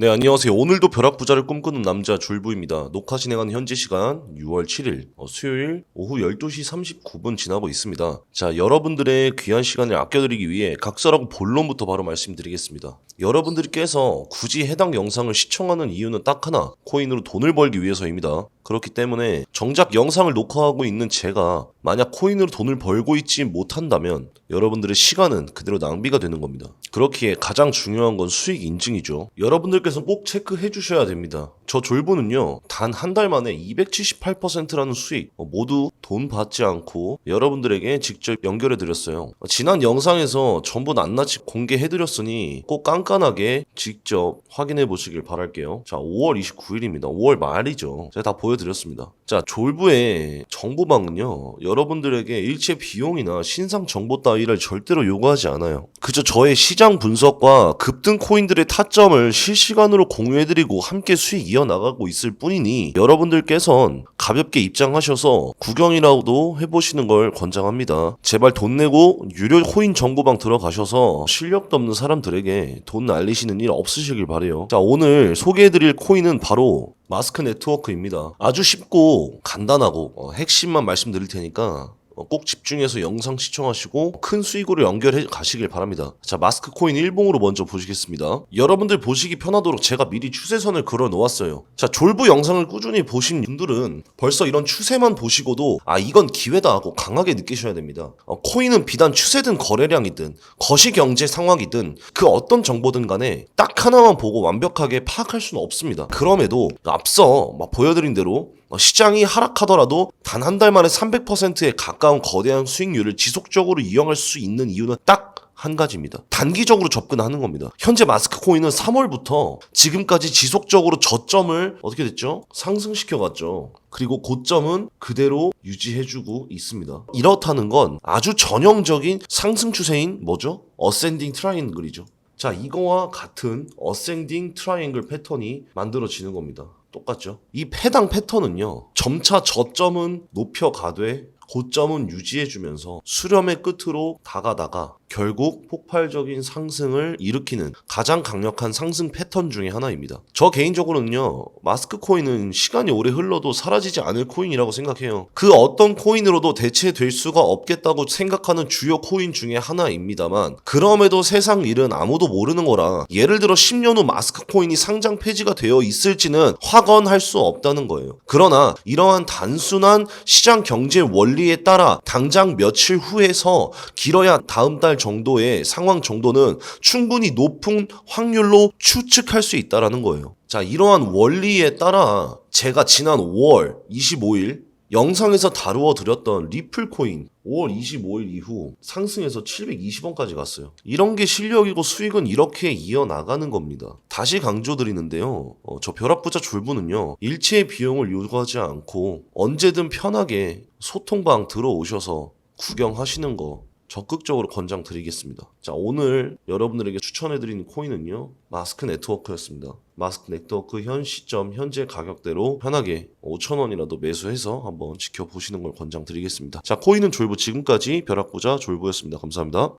네, 안녕하세요. 오늘도 벼락부자를 꿈꾸는 남자 줄부입니다. 녹화 진행하는 현재 시간 6월 7일 어, 수요일 오후 12시 39분 지나고 있습니다. 자, 여러분들의 귀한 시간을 아껴드리기 위해 각설하고 본론부터 바로 말씀드리겠습니다. 여러분들께서 굳이 해당 영상을 시청하는 이유는 딱 하나, 코인으로 돈을 벌기 위해서입니다. 그렇기 때문에 정작 영상을 녹화하고 있는 제가 만약 코인으로 돈을 벌고 있지 못한다면 여러분들의 시간은 그대로 낭비가 되는 겁니다. 그렇기에 가장 중요한 건 수익 인증이죠. 여러분들께서 꼭 체크해 주셔야 됩니다. 저 졸부는요, 단 한 달 만에 278%라는 수익, 어, 모두 돈 받지 않고 여러분들에게 직접 연결해 드렸어요. 지난 영상에서 전부 낱낱이 공개해 드렸으니 꼭 깐깐하게 직접 확인해 보시길 바랄게요. 자, 5월 29일입니다. 5월 말이죠. 제가 다 보여드렸습니다. 자, 졸부의 정보방은요, 여러분들에게 일체 비용이나 신상 정보 따위를 절대로 요구하지 않아요. 그저 저의 시장 분석과 급등 코인들의 타점을 실시간으로 공유해드리고 함께 수익 이어 나가고 있을 뿐이니 여러분들께선 가볍게 입장하셔서 구경이라도 해보시는 걸 권장합니다. 제발 돈 내고 유료 코인 정보방 들어가셔서 실력도 없는 사람들에게 돈 날리시는 일 없으시길 바래요. 자 오늘 소개해드릴 코인은 바로 마스크 네트워크입니다. 아주 쉽고 간단하고 어, 핵심만 말씀드릴 테니까 어, 꼭 집중해서 영상 시청하시고 큰 수익으로 연결해 가시길 바랍니다. 자, 마스크 코인 일봉으로 먼저 보시겠습니다. 여러분들 보시기 편하도록 제가 미리 추세선을 그려 놓았어요. 자, 졸부 영상을 꾸준히 보신 분들은 벌써 이런 추세만 보시고도 아, 이건 기회다 하고 강하게 느끼셔야 됩니다. 어, 코인은 비단 추세든 거래량이든 거시 경제 상황이든 그 어떤 정보든 간에 딱 하나만 보고 완벽하게 파악할 수는 없습니다. 그럼에도 앞서 막 보여드린 대로 어, 시장이 하락하더라도 단 한 달 만에 300%에 가까운 거대한 수익률을 지속적으로 이용할 수 있는 이유는 딱 한 가지입니다. 단기적으로 접근하는 겁니다. 현재 마스크 코인은 3월부터 지금까지 지속적으로 저점을 어떻게 됐죠? 상승시켜 갔죠. 그리고 고점은 그대로 유지해주고 있습니다. 이렇다는 건 아주 전형적인 상승 추세인 뭐죠? 어센딩 트라이앵글이죠. 자, 이거와 같은 어센딩 트라이앵글 패턴이 만들어지는 겁니다. 똑같죠? 이 해당 패턴은요, 점차 저점은 높여가되 고점은 유지해주면서 수렴의 끝으로 다가다가 결국 폭발적인 상승을 일으키는 가장 강력한 상승 패턴 중의 하나입니다. 저 개인적으로는요, 마스크 코인은 시간이 오래 흘러도 사라지지 않을 코인이라고 생각해요. 그 어떤 코인으로도 대체될 수가 없겠다고 생각하는 주요 코인 중에 하나입니다만, 그럼에도 세상 일은 아무도 모르는 거라, 예를 들어 10년 후 마스크 코인이 상장 폐지가 되어 있을지는 확언할 수 없다는 거예요. 그러나 이러한 단순한 시장 경제 원리에 따라 당장 며칠 후에서 길어야 다음 달 정도의 상황 정도는 충분히 높은 확률로 추측할 수 있다라는 거예요. 자, 이러한 원리에 따라 제가 지난 5월 25일 영상에서 다루어 드렸던 리플 코인 5월 25일 이후 상승해서 720원까지 갔어요. 이런 게 실력이고 수익은 이렇게 이어나가는 겁니다. 다시 강조드리는데요. 어, 저 벼락부자 졸부는요. 일체의 비용을 요구하지 않고 언제든 편하게 소통방 들어오셔서 구경하시는 거 적극적으로 권장드리겠습니다. 자, 오늘 여러분들에게 추천해드리는 코인은요, 마스크 네트워크였습니다. 마스크 네트워크 현 시점, 현재 가격대로 편하게 5,000원이라도 매수해서 한번 지켜보시는 걸 권장드리겠습니다. 자, 코인은 졸부 지금까지 벼락부자 졸부였습니다. 감사합니다.